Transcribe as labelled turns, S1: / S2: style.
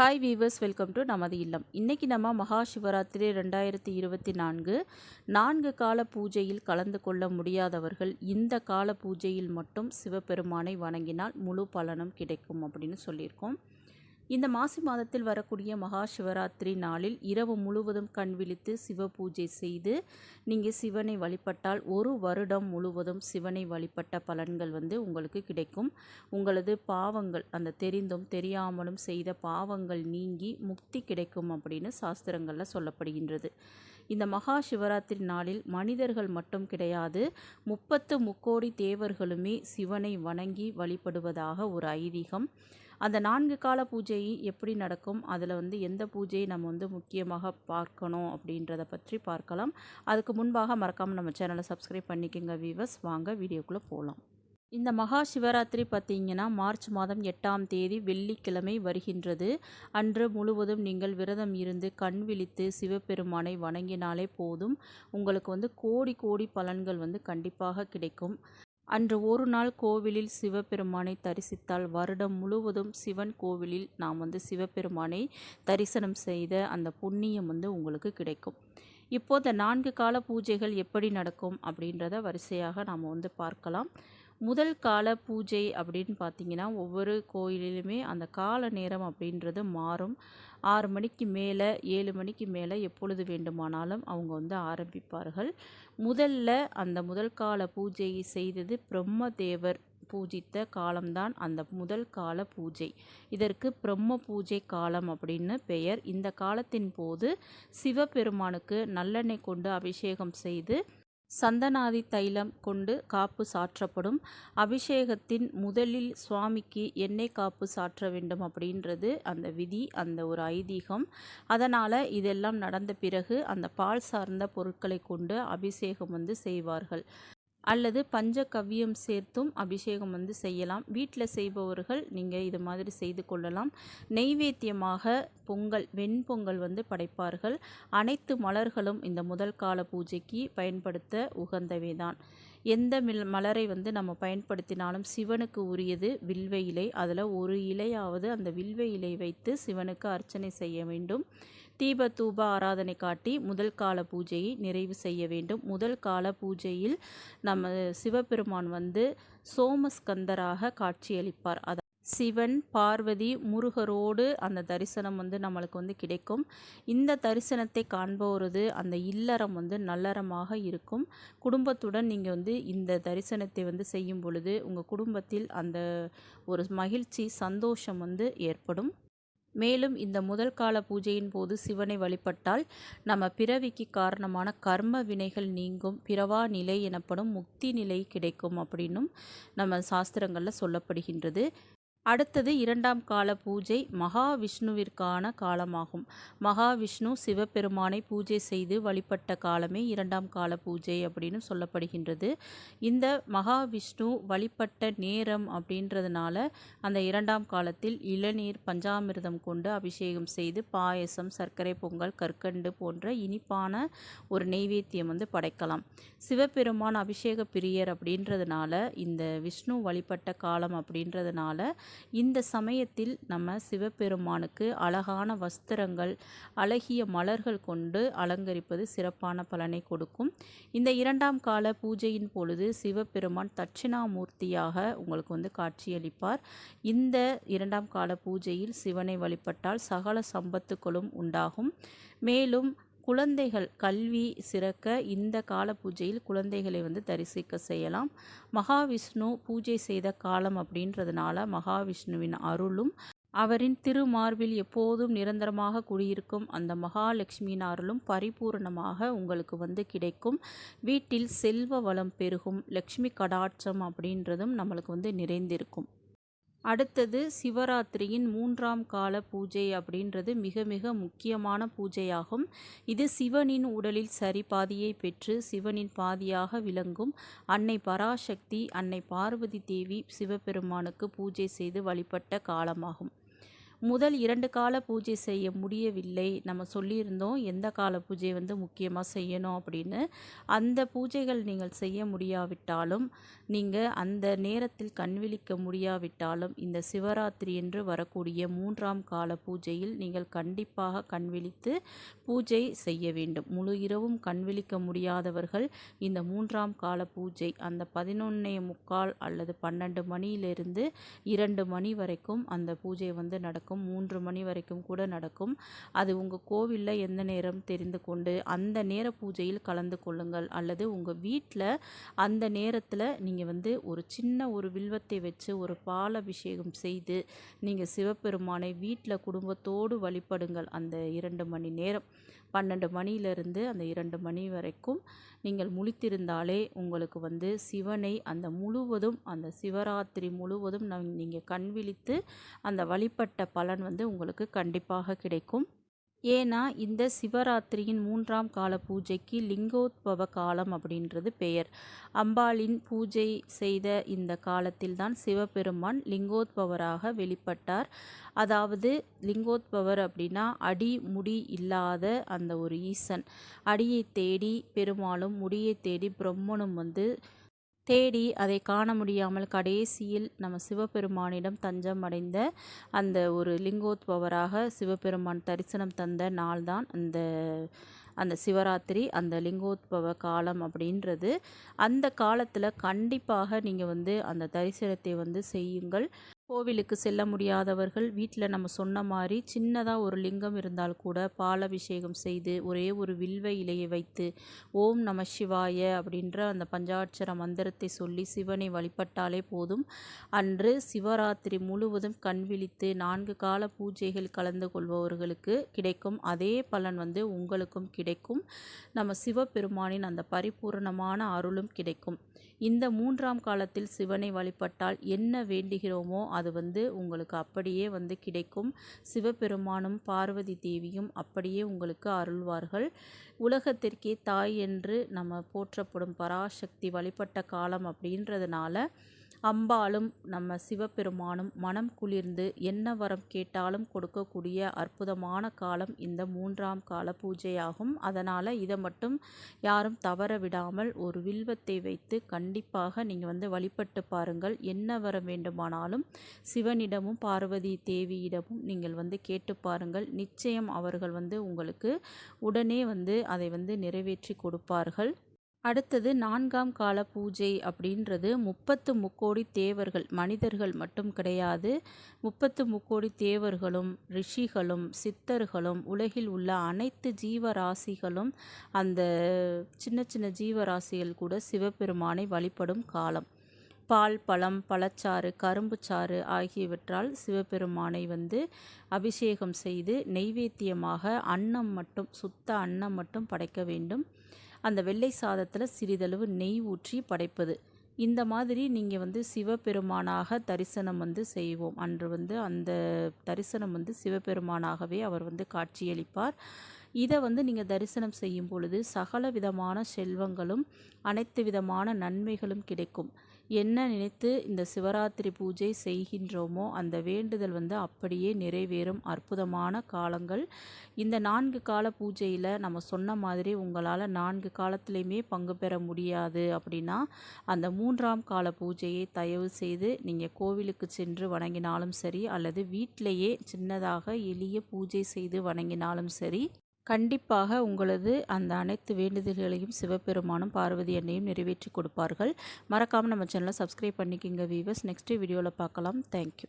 S1: Hi viewers welcome to நமது இல்லம். இன்றைக்கி நம்ம மகா சிவராத்திரி ரெண்டாயிரத்தி இருபத்தி நான்கு நான்கு கால பூஜையில் கலந்து கொள்ள முடியாதவர்கள் இந்த கால பூஜையில் மட்டும் சிவபெருமானை வணங்கினால் முழு பலனும் கிடைக்கும் அப்படின்னு சொல்லியிருக்கோம். இந்த மாசி மாதத்தில் வரக்கூடிய மகா சிவராத்திரி நாளில் இரவு முழுவதும் கண் விழித்து சிவ பூஜை செய்து நீங்கள் சிவனை வழிபட்டால் ஒரு வருடம் முழுவதும் சிவனை வழிபட்ட பலன்கள் வந்து உங்களுக்கு கிடைக்கும். உங்களது பாவங்கள் அந்த தெரிந்தும் தெரியாமலும் செய்த பாவங்கள் நீங்கி முக்தி கிடைக்கும் அப்படின்னு சாஸ்திரங்களில் சொல்லப்படுகின்றது. இந்த மகா சிவராத்திரி நாளில் மனிதர்கள் மட்டும் கிடையாது முப்பத்து முக்கோடி தேவர்களுமே சிவனை வணங்கி வழிபடுவதாக ஒரு ஐதீகம். அந்த நான்கு கால பூஜை எப்படி நடக்கும்? அதில் வந்து எந்த பூஜையை நம்ம வந்து முக்கியமாக பார்க்கணும் அப்படின்றத பற்றி பார்க்கலாம். அதுக்கு முன்பாக மறக்காமல் நம்ம சேனலை சப்ஸ்கிரைப் பண்ணிக்கோங்க வீவர்ஸ் வாங்க வீடியோக்குள்ளே போகலாம் இந்த மகா சிவராத்திரி பார்த்தீங்கன்னா மார்ச் மாதம் எட்டாம் தேதி வெள்ளிக்கிழமை வருகின்றது. அன்று முழுவதும் நீங்கள் விரதம் இருந்து கண் விழித்து சிவபெருமானை வணங்கினாலே போதும். உங்களுக்கு வந்து கோடி கோடி பலன்கள் வந்து கண்டிப்பாக கிடைக்கும். அன்று ஒரு நாள் கோவிலில் சிவபெருமானை தரிசித்தால் வருடம் முழுவதும் சிவன் கோவிலில் நாம் வந்து சிவபெருமானை தரிசனம் செய்த அந்த புண்ணியம் வந்து உங்களுக்கு கிடைக்கும். இப்போது நான்கு கால பூஜைகள் எப்படி நடக்கும் அப்படின்றத வரிசையாக நாம் வந்து பார்க்கலாம். முதல் கால பூஜை அப்படின்னு பார்த்தீங்கன்னா ஒவ்வொரு கோயிலிலுமே அந்த கால நேரம் அப்படின்றது மாறும். ஆறு மணிக்கு மேலே ஏழு மணிக்கு மேலே எப்பொழுது வேண்டுமானாலும் அவங்க வந்து ஆரம்பிப்பார்கள். முதல்ல அந்த முதல் கால பூஜையை செய்தது பிரம்மதேவர் பூஜித்த காலம்தான் அந்த முதல் கால பூஜை. இதற்கு பிரம்ம பூஜை காலம் அப்படின்னு பெயர். இந்த காலத்தின் போது சிவபெருமானுக்கு நல்லெண்ணெய் கொண்டு அபிஷேகம் செய்து சந்தனாதி தைலம் கொண்டு காப்பு சாற்றப்படும். அபிஷேகத்தின் முதலில் சுவாமிக்கு எண்ணெய் காப்பு சாற்ற வேண்டும் அப்படின்றது அந்த விதி அந்த ஒரு ஐதீகம். அதனால் இதெல்லாம் நடந்த பிறகு அந்த பால் சார்ந்த பொருட்களை கொண்டு அபிஷேகம் வந்து செய்வார்கள். அல்லது பஞ்சகவ்யம் சேர்த்தும் அபிஷேகம் வந்து செய்யலாம். வீட்டில் செய்பவர்கள் நீங்கள் இது மாதிரி செய்து கொள்ளலாம். நெய்வேத்தியமாக பொங்கல் வெண்பொங்கல் வந்து படைப்பார்கள். அனைத்து மலர்களும் இந்த முதல் கால பூஜைக்கு பயன்படுத்த உகந்தவை தான் எந்த மில் மலரை வந்து நம்ம பயன்படுத்தினாலும் சிவனுக்கு உரியது வில்வ இலை. அதில் ஒரு இலையாவது அந்த வில்வ இலை வைத்து சிவனுக்கு அர்ச்சனை செய்ய வேண்டும். தீபதூப ஆராதனை காட்டி முதல் கால பூஜையை நிறைவு செய்ய வேண்டும். முதல் கால பூஜையில் நம்ம சிவபெருமான் வந்து சோமஸ்கந்தராக காட்சியளிப்பார். அத சிவன் பார்வதி முருகரோடு அந்த தரிசனம் வந்து நம்மளுக்கு வந்து கிடைக்கும். இந்த தரிசனத்தை காண்பவரது அந்த இல்லறம் வந்து நல்லறமாக இருக்கும். குடும்பத்துடன் நீங்கள் வந்து இந்த தரிசனத்தை வந்து செய்யும் பொழுது உங்கள் குடும்பத்தில் அந்த ஒரு மகிழ்ச்சி சந்தோஷம் வந்து ஏற்படும். மேலும் இந்த முதல் கால பூஜையின் போது சிவனை வழிபட்டால் நம்ம பிறவிக்கு காரணமான கர்ம வினைகள் நீங்கும் பிறவா நிலை எனப்படும் முக்தி நிலை கிடைக்கும் அப்படின்னும் நம்ம சாஸ்திரங்களில் சொல்லப்படுகின்றது. அடுத்தது இரண்டாம் கால பூஜை மகாவிஷ்ணுவிற்கான காலமாகும். மகாவிஷ்ணு சிவபெருமானை பூஜை செய்து வழிபட்ட காலமே இரண்டாம் கால பூஜை அப்படின்னு சொல்லப்படுகின்றது. இந்த மகாவிஷ்ணு வழிபட்ட நேரம் அப்படின்றதுனால அந்த இரண்டாம் காலத்தில் இளநீர் பஞ்சாமிர்தம் கொண்டு அபிஷேகம் செய்து பாயசம் சர்க்கரை பொங்கல் கற்கண்டு போன்ற இனிப்பான ஒரு நெய்வேத்தியம் வந்து படைக்கலாம். சிவபெருமான் அபிஷேக பிரியர் அப்படின்றதுனால இந்த விஷ்ணு வழிபட்ட காலம் அப்படின்றதுனால இந்த சமயத்தில் நம்ம சிவபெருமானுக்கு அழகான வஸ்திரங்கள் அழகிய மலர்கள் கொண்டு அலங்கரிப்பது சிறப்பான பலனை கொடுக்கும். இந்த இரண்டாம் கால பூஜையின் பொழுது சிவபெருமான் தட்சிணாமூர்த்தியாக உங்களுக்கு வந்து காட்சியளிப்பார். இந்த இரண்டாம் கால பூஜையில் சிவனை வழிபட்டால் சகல சம்பத்துக்களும் உண்டாகும். மேலும் குழந்தைகள் கல்வி சிறக்க இந்த கால பூஜையில் குழந்தைகளை வந்து தரிசிக்க செய்யலாம். மகாவிஷ்ணு பூஜை செய்த காலம் அப்படின்றதுனால மகாவிஷ்ணுவின் அருளும் அவரின் திருமார்பில் எப்போதும் நிரந்தரமாக குடியிருக்கும் அந்த மகாலட்சுமியின் அருளும் பரிபூரணமாக உங்களுக்கு வந்து கிடைக்கும். வீட்டில் செல்வ வளம் பெருகும் லக்ஷ்மி கடாட்சம் அப்படின்றதும் நம்மளுக்கு வந்து நிறைந்திருக்கும். அடுத்தது சிவராத்திரியின் மூன்றாம் கால பூஜை அப்படின்றது மிக மிக முக்கியமான பூஜையாகும். இது சிவனின் உடலில் சரி பாதியை பெற்று சிவனின் பாதியாக விளங்கும். அன்னை பராசக்தி அன்னை பார்வதி தேவி சிவபெருமானுக்கு பூஜை செய்து வழிபட்ட காலமாகும். முதல் இரண்டு கால பூஜை செய்ய முடியவில்லை. நம்ம சொல்லியிருந்தோம் எந்த கால பூஜை வந்து முக்கியமாக செய்யணும் அப்படின்னு. அந்த பூஜைகள் நீங்கள் செய்ய முடியாவிட்டாலும் நீங்கள் அந்த நேரத்தில் கண்விழிக்க முடியாவிட்டாலும் இந்த சிவராத்திரி என்று வரக்கூடிய மூன்றாம் கால பூஜையில் நீங்கள் கண்டிப்பாக கண்விழித்து பூஜை செய்ய வேண்டும். முழு இரவும் கண்விழிக்க முடியாதவர்கள் இந்த மூன்றாம் கால பூஜை அந்த பதினொன்னே முக்கால் அல்லது பன்னெண்டு மணியிலிருந்து இரண்டு மணி வரைக்கும் அந்த பூஜை வந்து நடக்கும். மூன்று மணி வரைக்கும் கூட நடக்கும். அது உங்கள் கோவிலில் எந்த நேரம் தெரிந்து கொண்டு அந்த நேர பூஜையில் கலந்து கொள்ளுங்கள். அல்லது உங்கள் வீட்டில் அந்த நேரத்தில் நீங்கள் வந்து ஒரு சின்ன ஒரு வில்வத்தை வச்சு ஒரு பால் அபிஷேகம் செய்து நீங்கள் சிவபெருமானை வீட்டில் குடும்பத்தோடு வழிபடுங்கள் அந்த இரண்டு மணி நேரம். பன்னெண்டு மணியிலிருந்து அந்த இரண்டு மணி வரைக்கும் நீங்கள் முழித்திருந்தாலே உங்களுக்கு வந்து சிவனை அந்த முழுவதும் அந்த சிவராத்திரி முழுவதும் நம் நீங்கள் கண் விழித்து அந்த வழிபட்ட பலன் வந்து உங்களுக்கு கண்டிப்பாக கிடைக்கும். ஏன்னா இந்த சிவராத்திரியின் மூன்றாம் கால பூஜைக்கு லிங்கோத்பவ காலம் அப்படின்றது பெயர். அம்பாளின் பூஜை செய்த இந்த காலத்தில் தான் சிவபெருமான் லிங்கோத்பவராக வெளிப்பட்டார். அதாவது லிங்கோத்பவர் அப்படின்னா அடி முடி இல்லாத அந்த ஒரு ஈசன். அடியை தேடி பெருமாளும் முடியை தேடி பிரம்மனும் வந்து தேடி அதை காண முடியாமல் கடைசியில் நம்ம சிவபெருமானிடம் தஞ்சம் அடைந்த அந்த ஒரு லிங்கோத்பவராக சிவபெருமான் தரிசனம் தந்த நாள்தான் அந்த அந்த சிவராத்திரி அந்த லிங்கோத்பவ காலம் அப்படின்றது. அந்த காலத்தில் கண்டிப்பாக நீங்கள் வந்து அந்த தரிசனத்தை வந்து செய்யுங்கள். கோவிலுக்கு செல்ல முடியாதவர்கள் வீட்டில் நம்ம சொன்ன மாதிரி சின்னதாக ஒரு லிங்கம் இருந்தால் கூட பாலபிஷேகம் செய்து ஒரே ஒரு வில்வ இலையை வைத்து ஓம் நம சிவாய அப்படின்ற அந்த பஞ்சாட்சர மந்திரத்தை சொல்லி சிவனை வழிபட்டாலே போதும். அன்று சிவராத்திரி முழுவதும் கண் விழித்து நான்கு கால பூஜைகள் கலந்து கொள்பவர்களுக்கு கிடைக்கும். அதே பலன் வந்து உங்களுக்கும் கிடைக்கும். நம்ம சிவபெருமானின் அந்த பரிபூரணமான அருளும் கிடைக்கும். இந்த மூன்றாம் காலத்தில் சிவனை வழிபட்டால் என்ன வேண்டுகிறோமோ அது வந்து உங்களுக்கு அப்படியே வந்து கிடைக்கும். சிவபெருமானும் பார்வதி தேவியும் அப்படியே உங்களுக்கு அருள்வார்கள். உலகத்திற்கே தாய் என்று நம்ம போற்றப்படும் பராசக்தி வழிபட்ட காலம் அப்படின்றதுனால அம்பாளும் நம்ம சிவபெருமானும் மனம் குளிர்ந்து என்ன வரம் கேட்டாலும் கொடுக்கக்கூடிய அற்புதமான காலம் இந்த மூன்றாம் கால பூஜையாகும். அதனால் இதை மட்டும் யாரும் தவற விடாமல் ஒரு வில்வத்தை வைத்து கண்டிப்பாக நீங்கள் வந்து வழிபட்டு பாருங்கள். என்ன வர வேண்டுமானாலும் சிவனிடமும் பார்வதி தேவியிடமும் நீங்கள் வந்து கேட்டு பாருங்கள். நிச்சயம் அவர்கள் வந்து உங்களுக்கு உடனே வந்து அதை வந்து நிறைவேற்றி கொடுப்பார்கள். அடுத்தது நான்காம் கால பூஜை அப்படின்றது முப்பத்து முக்கோடி தேவர்கள் மனிதர்கள் மட்டும் கிடையாது. முப்பத்து முக்கோடி தேவர்களும் ரிஷிகளும் சித்தர்களும் உலகில் உள்ள அனைத்து ஜீவராசிகளும் அந்த சின்ன சின்ன ஜீவராசிகள் கூட சிவபெருமானை வழிபடும் காலம். பால் பழம் பழச்சாறு கரும்புச்சாறு ஆகியவற்றால் சிவபெருமானை வந்து அபிஷேகம் செய்து நெய்வேத்தியமாக அன்னம் மட்டும் சுத்த அன்னம் மட்டும் படைக்க வேண்டும். அந்த வெள்ளை சாதத்தில் சிறிதளவு நெய் ஊற்றி படைப்பது. இந்த மாதிரி நீங்கள் வந்து சிவபெருமானாக தரிசனம் வந்து செய்வோம். அன்று வந்து அந்த தரிசனம் வந்து சிவபெருமானாகவே அவர் வந்து காட்சியளிப்பார். இதை வந்து நீங்கள் தரிசனம் செய்யும் பொழுது சகல விதமான செல்வங்களும் அனைத்து விதமான நன்மைகளும் கிடைக்கும். என்ன நினைத்து இந்த சிவராத்திரி பூஜை செய்கின்றோமோ அந்த வேண்டுதல் வந்து அப்படியே நிறைவேறும். அற்புதமான காலங்கள். இந்த நான்கு கால பூஜையில் நம்ம சொன்ன மாதிரி உங்களால் நான்கு காலத்திலையுமே பங்கு பெற முடியாது அப்படின்னா அந்த மூன்றாம் கால பூஜையை தயவு செய்து நீங்கள் கோவிலுக்கு சென்று வணங்கினாலும் சரி அல்லது வீட்டிலேயே சின்னதாக எளிய பூஜை செய்து வணங்கினாலும் சரி கண்டிப்பாக உங்களது அந்த அனைத்து வேண்டுதல்களையும் சிவபெருமானும் பார்வதி அன்னையும் நிறைவேற்றி கொடுப்பார்கள். மறக்காமல் நம்ம சேனலை சப்ஸ்கிரைப் பண்ணிக்கிங்க வீவர்ஸ் நெக்ஸ்ட் வீடியோவில் பார்க்கலாம். தேங்க்யூ